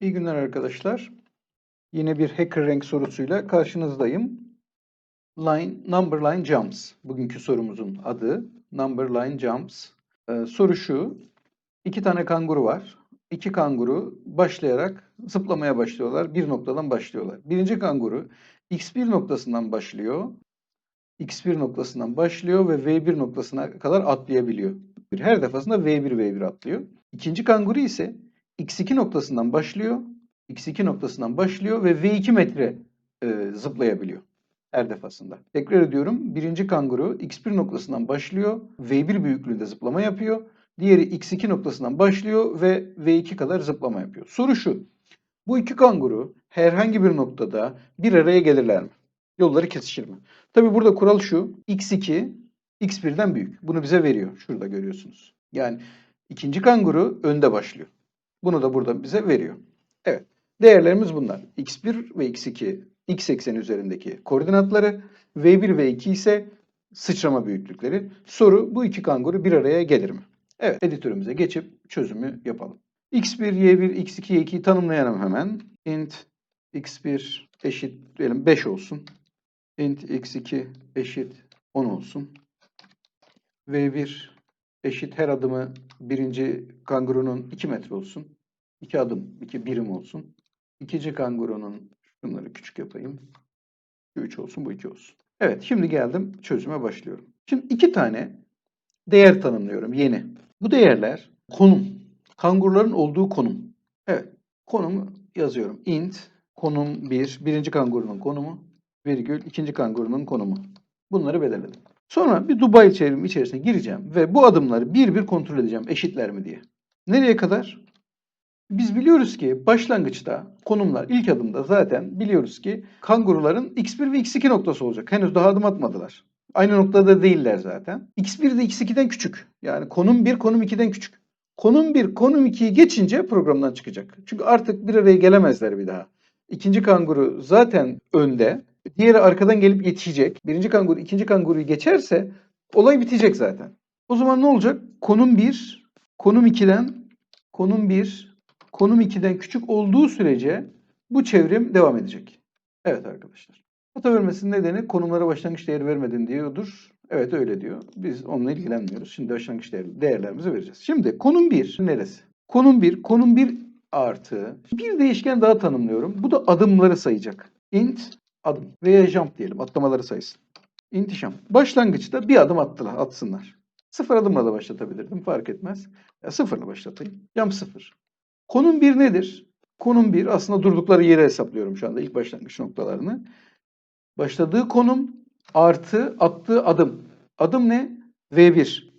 İyi günler arkadaşlar. Yine bir hacker rank sorusuyla karşınızdayım. Line, number line jumps. Bugünkü sorumuzun adı number line jumps. Ee, soru şu. İki tane kanguru var. İki kanguru başlayarak zıplamaya başlıyorlar. Bir noktadan başlıyorlar. Birinci kanguru x1 noktasından başlıyor. x1 noktasından başlıyor ve v1 noktasına kadar atlayabiliyor. Her defasında v1 v1 atlıyor. İkinci kanguru ise x2 noktasından başlıyor. x2 noktasından başlıyor ve v2 metre e, zıplayabiliyor her defasında. Tekrar ediyorum. Birinci kanguru x1 noktasından başlıyor. v1 büyüklüğünde zıplama yapıyor. Diğeri x2 noktasından başlıyor ve v2 kadar zıplama yapıyor. Soru şu. Bu iki kanguru herhangi bir noktada bir araya gelirler mi? Yolları kesişir mi? Tabi burada kural şu. x2 x1'den büyük. Bunu bize veriyor. Şurada görüyorsunuz. Yani ikinci kanguru önde başlıyor. Bunu da burada bize veriyor. Evet. Değerlerimiz bunlar. x1 ve x2 x ekseni üzerindeki koordinatları. v1 ve 2 ise sıçrama büyüklükleri. Soru bu iki kanguru bir araya gelir mi? Evet. Editörümüze geçip çözümü yapalım. x1, y1, x2, y2'yi tanımlayalım hemen. int x1 eşit diyelim 5 olsun. int x2 eşit 10 olsun. v1 eşit her adımı birinci kangurunun 2 metre olsun. 2 adım, 2 birim olsun. İkinci kangurunun şunları küçük yapayım. Şu 3 olsun, bu 2 olsun. Evet, şimdi geldim çözüme başlıyorum. Şimdi iki tane değer tanımlıyorum yeni. Bu değerler konum. Kanguruların olduğu konum. Evet, konumu yazıyorum. int konum 1, birinci kangurunun konumu, virgül ikinci kangurunun konumu. Bunları belirledim. Sonra bir Dubai çevrimi içerisine gireceğim ve bu adımları bir bir kontrol edeceğim eşitler mi diye. Nereye kadar? Biz biliyoruz ki başlangıçta konumlar ilk adımda zaten biliyoruz ki kanguruların x1 ve x2 noktası olacak. Henüz daha adım atmadılar. Aynı noktada değiller zaten. x1 de x2'den küçük. Yani konum 1 konum 2'den küçük. Konum 1 konum 2'yi geçince programdan çıkacak. Çünkü artık bir araya gelemezler bir daha. İkinci kanguru zaten önde. Diğeri arkadan gelip yetişecek. Birinci kanguru ikinci kanguruyu geçerse olay bitecek zaten. O zaman ne olacak? Konum 1, konum 2'den, konum 1, konum 2'den küçük olduğu sürece bu çevrim devam edecek. Evet arkadaşlar. Hata vermesinin nedeni konumlara başlangıç değeri vermedin diyordur. Evet öyle diyor. Biz onunla ilgilenmiyoruz. Şimdi başlangıç değer, değerlerimizi vereceğiz. Şimdi konum 1 neresi? Konum 1, konum 1 artı bir değişken daha tanımlıyorum. Bu da adımları sayacak. int adım veya jump diyelim atlamaları sayısın. int jump. Başlangıçta bir adım attılar, atsınlar. Sıfır adımla da başlatabilirdim fark etmez. Ya sıfırla başlatayım. Jump sıfır. Konum 1 nedir? Konum 1 aslında durdukları yeri hesaplıyorum şu anda ilk başlangıç noktalarını. Başladığı konum artı attığı adım. Adım ne? V1.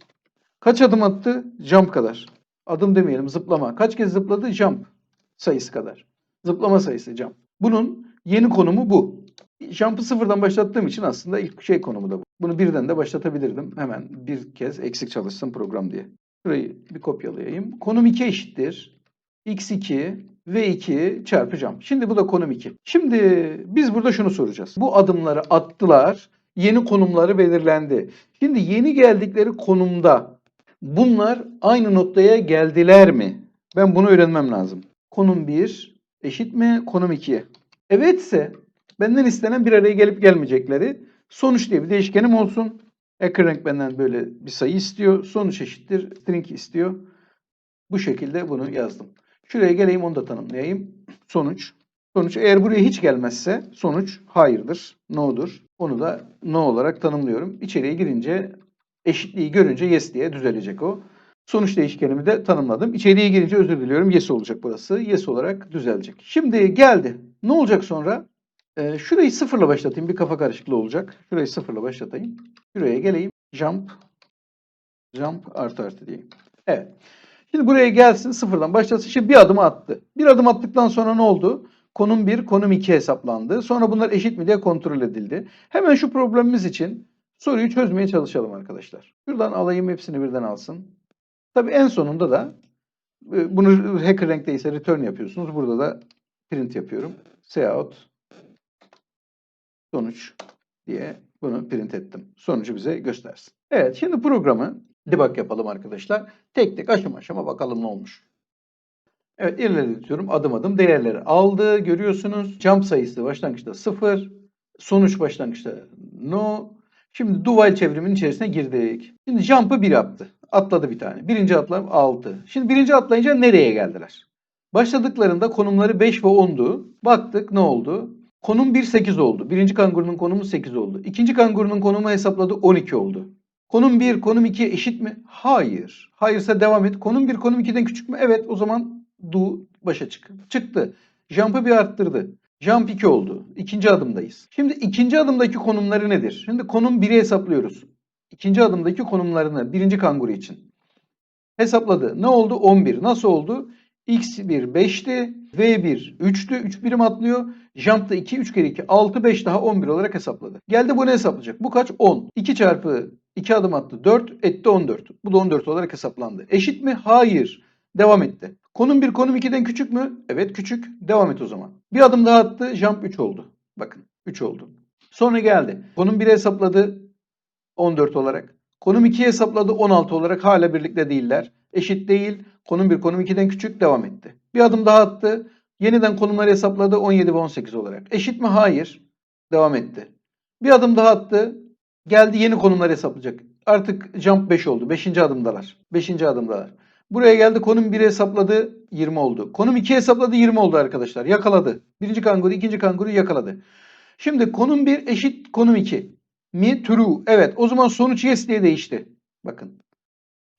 Kaç adım attı? Jump kadar. Adım demeyelim zıplama. Kaç kez zıpladı? Jump sayısı kadar. Zıplama sayısı jump. Bunun yeni konumu bu. Jump'ı sıfırdan başlattığım için aslında ilk şey konumu da bu. Bunu birden de başlatabilirdim. Hemen bir kez eksik çalışsın program diye. Şurayı bir kopyalayayım. Konum 2 eşittir. x2 v2 çarpı jump. Şimdi bu da konum 2. Şimdi biz burada şunu soracağız. Bu adımları attılar. Yeni konumları belirlendi. Şimdi yeni geldikleri konumda bunlar aynı noktaya geldiler mi? Ben bunu öğrenmem lazım. Konum 1 eşit mi konum 2'ye? Evetse benden istenen bir araya gelip gelmeyecekleri sonuç diye bir değişkenim olsun. Rank benden böyle bir sayı istiyor. Sonuç eşittir string istiyor. Bu şekilde bunu yazdım. Şuraya geleyim onu da tanımlayayım. Sonuç. Sonuç eğer buraya hiç gelmezse sonuç hayırdır, no'dur. Onu da no olarak tanımlıyorum. İçeriye girince eşitliği görünce yes diye düzelecek o. Sonuç değişkenimi de tanımladım. İçeriye girince özür diliyorum yes olacak burası. Yes olarak düzelecek. Şimdi geldi. Ne olacak sonra? Ee, şurayı sıfırla başlatayım. Bir kafa karışıklığı olacak. Şurayı sıfırla başlatayım. Şuraya geleyim. Jump. Jump artı artı diyeyim. Evet. Şimdi buraya gelsin sıfırdan başlasın. Şimdi bir adım attı. Bir adım attıktan sonra ne oldu? Konum 1, konum 2 hesaplandı. Sonra bunlar eşit mi diye kontrol edildi. Hemen şu problemimiz için soruyu çözmeye çalışalım arkadaşlar. Şuradan alayım hepsini birden alsın. Tabii en sonunda da e, bunu hacker renkteyse return yapıyorsunuz. Burada da print yapıyorum. Cout sonuç diye bunu print ettim. Sonucu bize göstersin. Evet şimdi programı debug yapalım arkadaşlar. Tek tek aşama aşama bakalım ne olmuş. Evet ilerletiyorum adım adım değerleri aldı görüyorsunuz. Jump sayısı başlangıçta 0. Sonuç başlangıçta no. Şimdi do while çevriminin içerisine girdik. Şimdi jump'ı 1 yaptı. Atladı bir tane. Birinci atlam 6. Şimdi birinci atlayınca nereye geldiler? Başladıklarında konumları 5 ve 10'du. Baktık ne oldu? Konum 1 8 oldu. Birinci kangurunun konumu 8 oldu. İkinci kangurunun konumu hesapladı 12 oldu. Konum 1, konum 2 eşit mi? Hayır. Hayırsa devam et. Konum 1, konum 2'den küçük mü? Evet. O zaman do başa çık. Çıktı. Jump'ı bir arttırdı. Jump 2 oldu. İkinci adımdayız. Şimdi ikinci adımdaki konumları nedir? Şimdi konum 1'i hesaplıyoruz. İkinci adımdaki konumlarını birinci kanguru için. Hesapladı. Ne oldu? 11. Nasıl oldu? X1 5'ti. V1 3'tü. 3 birim atlıyor. Jump'ta 2, 3 kere 2, 6, 5 daha 11 olarak hesapladı. Geldi bunu hesaplayacak. Bu kaç? 10. 2 çarpı 2 adım attı 4, etti 14. Bu da 14 olarak hesaplandı. Eşit mi? Hayır. Devam etti. Konum 1, konum 2'den küçük mü? Evet küçük. Devam et o zaman. Bir adım daha attı. Jump 3 oldu. Bakın 3 oldu. Sonra geldi. Konum 1'i hesapladı 14 olarak. Konum 2'yi hesapladı 16 olarak. Hala birlikte değiller. Eşit değil. Konum 1, konum 2'den küçük devam etti. Bir adım daha attı. Yeniden konumları hesapladı 17 ve 18 olarak. Eşit mi? Hayır. Devam etti. Bir adım daha attı. Geldi yeni konumları hesaplayacak. Artık jump 5 oldu. 5. adımdalar. 5. adımdalar. Buraya geldi konum 1'i hesapladı 20 oldu. Konum 2 hesapladı 20 oldu arkadaşlar. Yakaladı. Birinci kanguru ikinci kanguru yakaladı. Şimdi konum 1 eşit konum 2. Mi? True. Evet o zaman sonuç yes diye değişti. Bakın.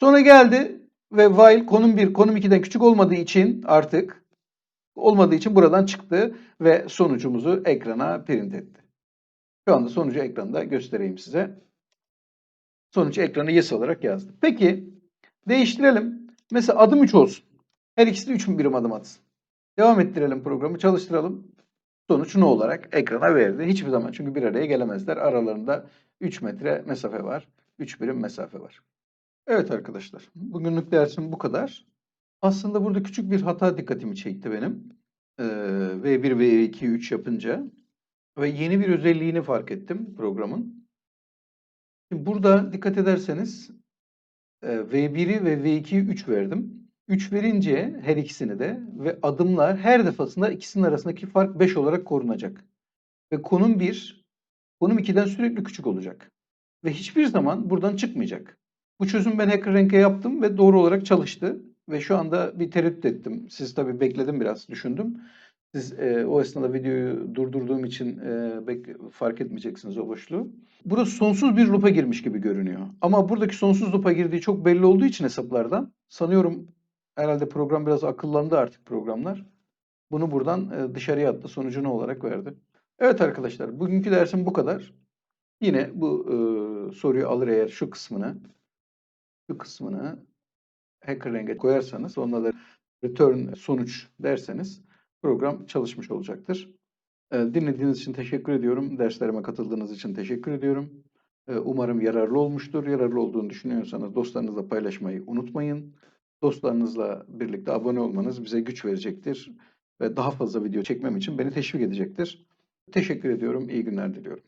Sonra geldi ve while konum 1 konum 2'den küçük olmadığı için artık olmadığı için buradan çıktı ve sonucumuzu ekrana print etti. Şu anda sonucu ekranda göstereyim size. Sonuç ekranı yes olarak yazdı. Peki değiştirelim. Mesela adım 3 olsun. Her ikisi de 3 birim adım atsın. Devam ettirelim programı çalıştıralım. Sonuç ne olarak ekrana verdi. Hiçbir zaman çünkü bir araya gelemezler. Aralarında 3 metre mesafe var. 3 birim mesafe var. Evet arkadaşlar bugünlük dersim bu kadar. Aslında burada küçük bir hata dikkatimi çekti benim. Ee, V1 V2 3 yapınca. Ve yeni bir özelliğini fark ettim programın. Şimdi burada dikkat ederseniz e, V1'i ve V2'yi 3 verdim. 3 verince her ikisini de ve adımlar her defasında ikisinin arasındaki fark 5 olarak korunacak. Ve konum 1, konum 2'den sürekli küçük olacak. Ve hiçbir zaman buradan çıkmayacak. Bu çözüm ben HackerRank'e yaptım ve doğru olarak çalıştı. Ve şu anda bir tereddüt ettim. Siz tabii bekledim biraz, düşündüm. Siz e, o esnada videoyu durdurduğum için e, bek- fark etmeyeceksiniz o boşluğu. Burası sonsuz bir loop'a girmiş gibi görünüyor. Ama buradaki sonsuz loop'a girdiği çok belli olduğu için hesaplardan sanıyorum herhalde program biraz akıllandı artık programlar. Bunu buradan e, dışarıya attı. Sonucu ne olarak verdi? Evet arkadaşlar bugünkü dersim bu kadar. Yine bu e, soruyu alır eğer şu kısmını şu kısmını HackerRank'e koyarsanız onunla return sonuç derseniz program çalışmış olacaktır. Ee, Dinlediğiniz için teşekkür ediyorum. Derslerime katıldığınız için teşekkür ediyorum. Ee, Umarım yararlı olmuştur. Yararlı olduğunu düşünüyorsanız dostlarınızla paylaşmayı unutmayın. Dostlarınızla birlikte abone olmanız bize güç verecektir ve daha fazla video çekmem için beni teşvik edecektir. Teşekkür ediyorum. İyi günler diliyorum.